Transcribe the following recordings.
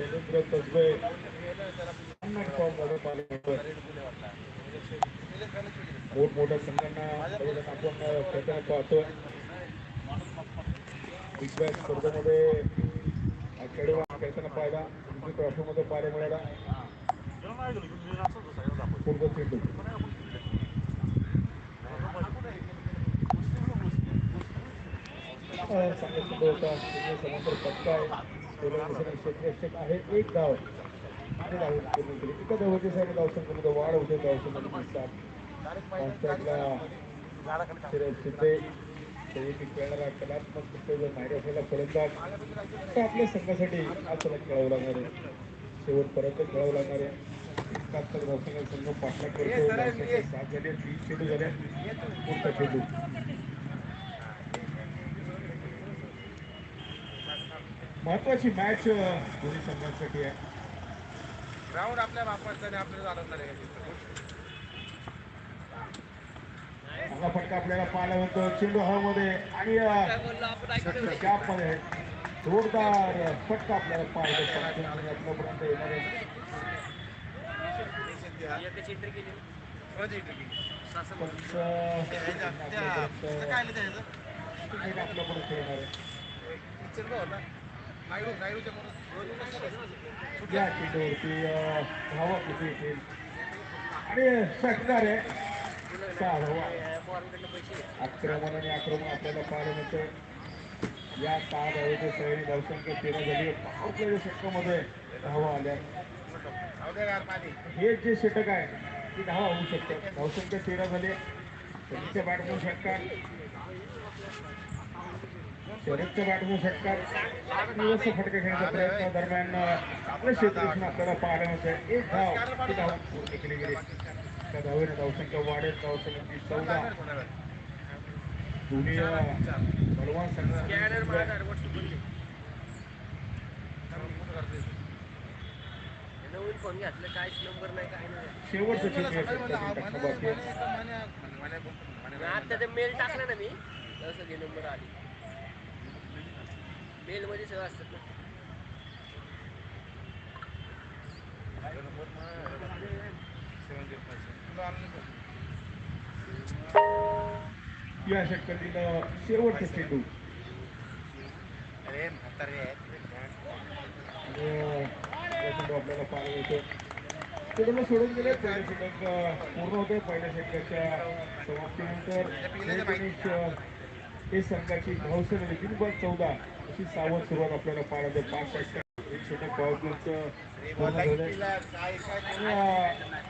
सौमित्र कसबे मोठमोठ्या संघांना पाहतो बिग बॅश स्पर्धेमध्ये खेळवा खेळताना पाहिला रणजी पाहायला मिळाला. पूर्व चेंडू चांगला चेंडू होता समांतर आहे क्षेत्ररक्षक आहे एक गाव एका वाढ होते धावसंख्येमध्ये सात खेळणारा कलात्मक कुस्तीचा माहिती असलेला फलंदाज आपल्या संघासाठी आज खेळावं लागणार आहे. शेवटपर्यंत खेळावं लागणार आहे. एकाहत्तर धावसंख्या संघ करतो. सात झाले तीन चेंडू झाले पुढचा चेंडू महत्वाची मॅच दोन्ही संघांसाठी आहे. ग्राउंड आपल्या बापाचं आणि आपल्याला आनंद आहे. चांगला फटका आपल्याला पाहायला मिळतो चेंडू हवामध्ये आणि कॅपमध्ये जोरदार फटका आपल्याला पाहायला आपल्यापर्यंत येणार. आहे आपल्यापर्यंत येणार. आहे या चेंडूवरती अं, धावा किती येतील? आणि षटकार आहे आक्रमण आणि आक्रमण आपल्याला पाहायला मिळतं या सहा धावेच्या सैनी धावसंख्या तेरा झाली. आपल्या षटकामध्ये धावा आल्या. हे जे षटक आहे ती धावा होऊ शकतात. धावसंख्या तेरा झाली. त्यांच्या बॅटमन षटकार. शरदच्या बॅटमन षटकार दिवस फटका खेळण्याच्या प्रयत्न दरम्यान आपलं क्षेत्ररक्षण आपल्याला पाहायला मिळतं एक धाव ती धाव पूर्ण केली गेली. त्या धावेने धावसंख्या वाढेल धावसंख्या चौदा. दोन्ही अं, बलवान संघ नवीन फोन घातलं काहीच नंबर. नाही काय नाही शेवटचं आता ते मेल टाकलं ना मी. तसं घे नंबर आली. मेल मध्ये सगळं असतात ना. या षटकातील शेवटचं चेंडू अरे म्हातारे चेंडू आपल्याला पाहायला मिळतो चेंडूला सोडून गेले पहिले षटक पूर्ण होते पहिल्या षटकाच्या समाप्तीनंतर. हे संघाची धावसंख्या देखील बाय चौदा अशी सावध सुरुवात आपल्याला पाहायला पाच षटक एक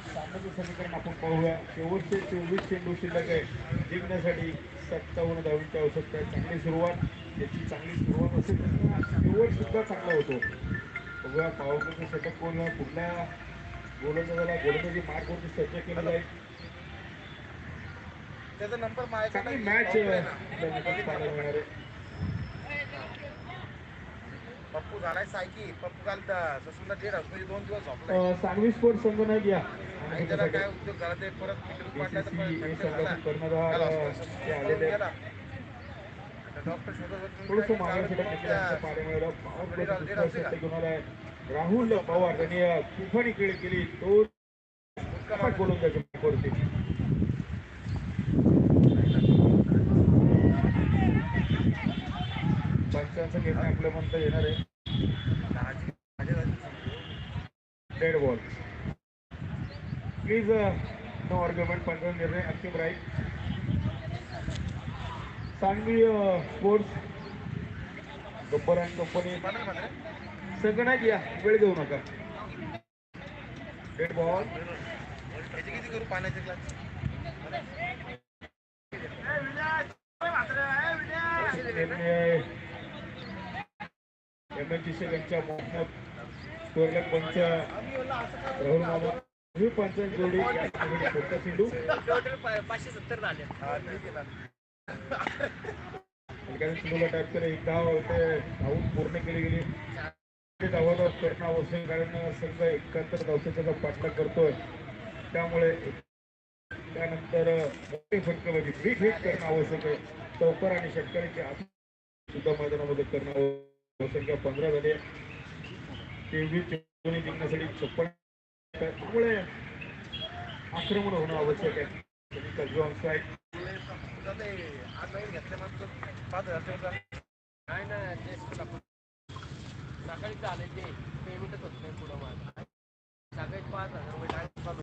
सामन्याचं समीकरण आपण पाहूया. शेवटचे चोवीस चेंडू शिल्लक आहे. जिंकण्यासाठी सत्तावन्न धावींची आवश्यकता आहे चांगली सुरुवात. याची चांगली सुरुवात असेल शेवट सुद्धा चांगला होतो. बघूया पावरचं षटक कोण कुठल्या गोलंदाजाला गोलंदाजी मार्गवरती सज्ज केलं जाईल त्याचा नंबर मॅच पप्पू झालाय सायकी पप्पू काल ससूनला डेड म्हणजे दोन दिवस सांगवी स्पोर्ट्स संघ नाही घ्या. आणि त्याला काय उद्योग झाला ते परत डॉक्टर शोधत राहुल पवार त्यांनी अं, तुफानी खेळ केली तो बोलून त्याच्या वरती म्हणता येणार आहे. Dead ball please no argument पंधरा निर्णय अंतिम right Sangli sports Gabbar and company सगळं नाही वेळ घेऊ नका. डेड बॉल किती करू पाण्याचे ग्लास एम एच यांच्या मोहम्मद स्कोरला पंच राहुल मामा ही पंचांची जोडी या छोटा चेंडू पाचशे सत्तर झाले ठिकाणी चेंडूला केलं एक धाव होते धावून पूर्ण केली गेली. ते करणं आवश्यक कारण संघ एकाहत्तर धावसंख्येचा पाठलाग करतोय. त्यामुळे त्यानंतर मोठे फटकेबाजी बिग हिट करणं आवश्यक आहे. चौकार आणि षटकाराची आत सुद्धा मैदानामध्ये करणं आवश्यक पंधरा झाले. तेवीस चेंडूने जिंकण्यासाठी छप्पन त्यामुळे आक्रमण होणं आवश्यक आहे. त्यांनी कर्ज ऑन ते हजार ते सकाळी चालेल ते. पेमेंटच होत नाही पुढं माझं. सकाळी पाच हजार रुपये